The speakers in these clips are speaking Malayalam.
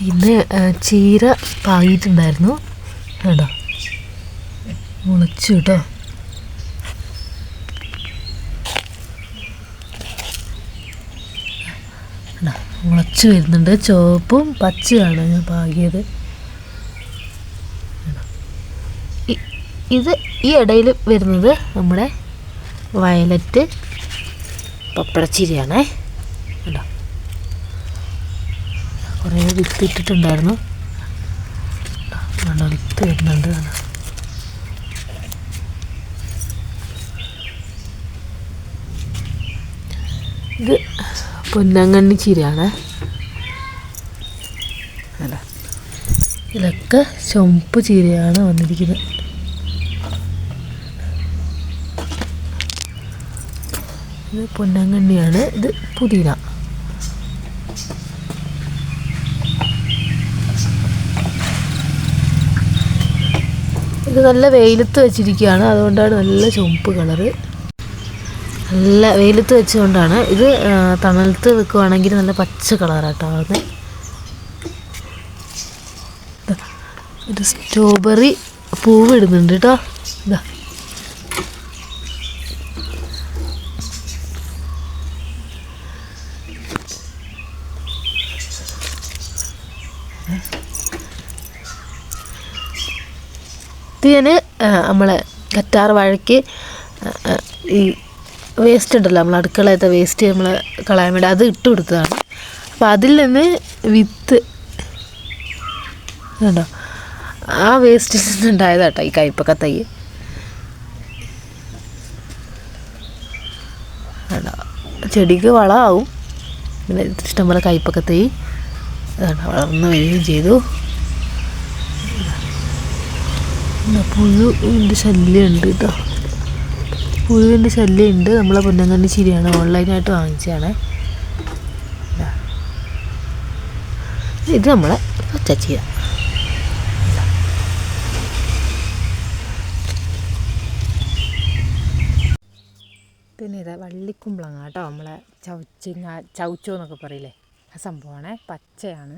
പിന്നെ ചീര പാകിയിട്ടുണ്ടായിരുന്നു. കേട്ടോ മുളച്ചു കേട്ടോ? മുളച്ചു വരുന്നുണ്ട്. ചുവപ്പും പച്ചയാണ് ഞാൻ പാകിയത്. ഇത് ഈ ഇടയിൽ വരുന്നത് നമ്മുടെ വയലറ്റ് പപ്പടച്ചിരിയാണേ. കണ്ടോ? കുറേ വിത്ത് ഇട്ടിട്ടുണ്ടായിരുന്നു നല്ല വിത്ത് വരുന്നുണ്ട്. ഇത് പൊന്നങ്ങണ്ണി ചീരയാണ്. അല്ല. ഇതിലൊക്കെ ചുമപ്പ് ചീരയാണ് വന്നിരിക്കുന്നത്. ഇത് പൊന്നങ്ങണ്ണിയാണ് ഇത് പുതിന. ഇത് നല്ല വെയിലത്ത് വെച്ചിരിക്കുകയാണ്. അതുകൊണ്ടാണ് നല്ല ചുമപ്പ് കളറ്. നല്ല വെയിലത്ത് വെച്ചുകൊണ്ടാണ് ഇത് തണലത്ത് വെക്കുവാണെങ്കിൽ നല്ല പച്ച കളറാട്ടോ ആവുന്നത് ഒരു സ്ട്രോബെറി പൂവ് ഇടുന്നുണ്ട് കേട്ടോ ഇതാ ഇത് നമ്മൾ നമ്മളെ കറ്റാർ വാഴയ്ക്ക് ഈ വേസ്റ്റ് ഉണ്ടല്ലോ നമ്മൾ അടുക്കളയത്തെ വേസ്റ്റ് നമ്മൾ കളയാൻ വേണ്ടി അത് ഇട്ട് കൊടുത്തതാണ്. അപ്പോൾ അതിൽ നിന്ന് വിത്ത് ഉണ്ടോ ആ വേസ്റ്റിൽ നിന്നുണ്ടായതാട്ടോ ഈ കയ്പക്ക തൈ ചെടിക്ക് വളമാവും. പിന്നെ ഇഷ്ടംപോലെ കയ്പക്ക തൈ വളർന്ന് വരികയും ചെയ്തു. പുഴുവിന്റെ ശല്യമുണ്ട് കേട്ടോ പുഴുവിന്റെ ശല്യമുണ്ട്. നമ്മളെ പൊന്നങ്കണ്ണി ചിരിയാണ്. ഓൺലൈനായിട്ട് വാങ്ങിച്ചതാണ്. ഇതാ. ഇത് നമ്മളെ പച്ചച്ചീര പിന്നെ ഇതാ വള്ളിക്കുമ്പളങ്ങ കേട്ടോ നമ്മളെ ചവച്ചിങ്ങ ചവച്ചോ എന്നൊക്കെ പറയില്ലേ? ആ സംഭവമാണ്. പച്ചയാണ്.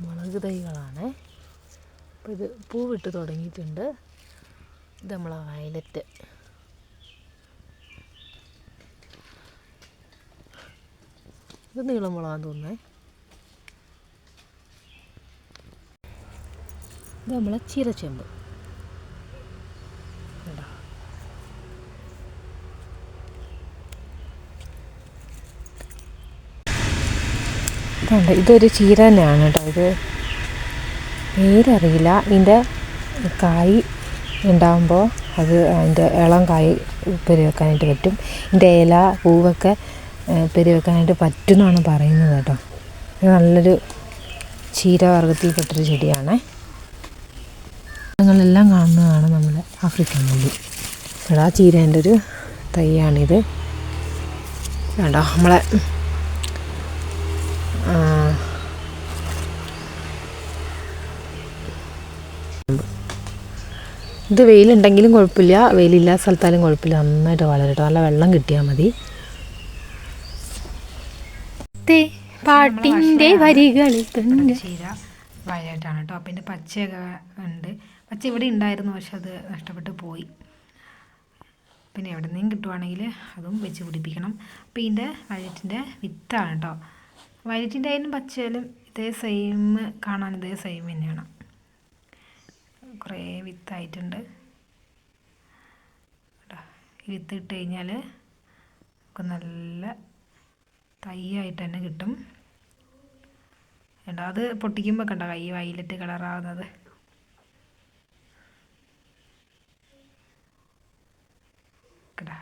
മുളക് തൈകളാണ് അപ്പോൾ ഇത് പൂവിട്ട് തുടങ്ങിയിട്ടുണ്ട്. ഇത് നമ്മളെ വയലറ്റ്. ഇത് നീളം മുളകാന്ന് തോന്നുന്നേ. ഇത് നമ്മളെ ചീരച്ചെമ്പ്. ഇതുണ്ട്. ഇതൊരു ചീര തന്നെയാണ് കേട്ടോ ഇത്. പേരറിയില്ല. ഇതിന്റെ കായ് ഉണ്ടാകുമ്പോൾ അത് അതിന്റെ ഇളം കായ് പെരി വെക്കാനായിട്ട് പറ്റും. ഇതിന്റെ ഇല പൂവൊക്കെ പെരി വെക്കാനായിട്ട് പറ്റും എന്നാണ് പറയുന്നത് കേട്ടോ. ഇത് നല്ലൊരു ചീര വർഗത്തിൽപ്പെട്ടൊരു ചെടിയാണേ. കാണുന്നതാണ് നമ്മുടെ ആഫ്രിക്കൻ മുല്ലി ഇവിടെ ആ ചീരേന്റെ ഒരു തൈയാണിത്. വേണ്ട നമ്മളെ ഇത് വെയിലുണ്ടെങ്കിലും കുഴപ്പമില്ല. വെയിലില്ലാത്ത സ്ഥലത്തായാലും കുഴപ്പമില്ല. നന്നായിട്ട് വളരട്ടെ. നല്ല വെള്ളം കിട്ടിയാൽ മതി. പാട്ടിന്റെ വരികളിൽ ചീര വയലായിട്ടാണ് കേട്ടോ. പിന്നെ പച്ചയൊക്കെ ഉണ്ട്. പച്ച ഇവിടെ ഉണ്ടായിരുന്നു പക്ഷെ അത് നഷ്ടപ്പെട്ട് പോയി. പിന്നെ എവിടെ നിന്നും കിട്ടുവാണെങ്കിൽ അതും വെച്ച് പിടിപ്പിക്കണം. അപ്പോൾ ഇതിന്റെ വയലറ്റിന്റെ വിത്താണ് കേട്ടോ. വയലറ്റിന്റെ ആയാലും പച്ചയായാലും ഇതേ സെയിം കാണാൻ ഇതേ സെയിം തന്നെയാണ്. കുറേ വിത്തായിട്ടുണ്ട് കേട്ടോ ഈ വിത്ത് ഇട്ട് കഴിഞ്ഞാൽ നമുക്ക് നല്ല തൈയായിട്ട് തന്നെ കിട്ടും. കണ്ടോ? അത് പൊട്ടിക്കുമ്പോൾ കണ്ട? കൈ വൈലറ്റ് കളറാവുന്നത് കണ്ടോ?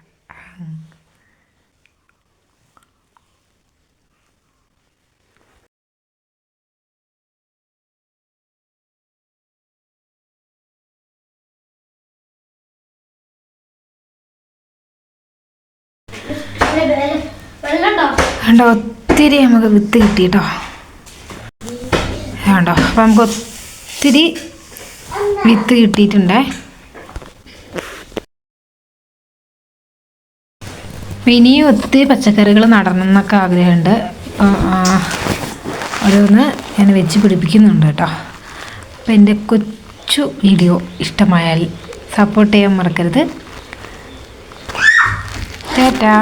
കണ്ടോ ഒത്തിരി നമുക്ക് വിത്ത് കിട്ടി കേട്ടോ കണ്ടോ അപ്പം നമുക്ക് ഒത്തിരി വിത്ത് കിട്ടിയിട്ടുണ്ടേ. ഇനിയും ഒത്തിരി പച്ചക്കറികൾ നടണം എന്നൊക്കെ ആഗ്രഹമുണ്ട്. ഓരോന്ന് ഞാൻ വെച്ച് പിടിപ്പിക്കുന്നുണ്ട് കേട്ടോ. അപ്പം എന്റെ കൊച്ചു വീഡിയോ ഇഷ്ടമായാൽ സപ്പോർട്ട് ചെയ്യാൻ മറക്കരുത്. ടാറ്റാ.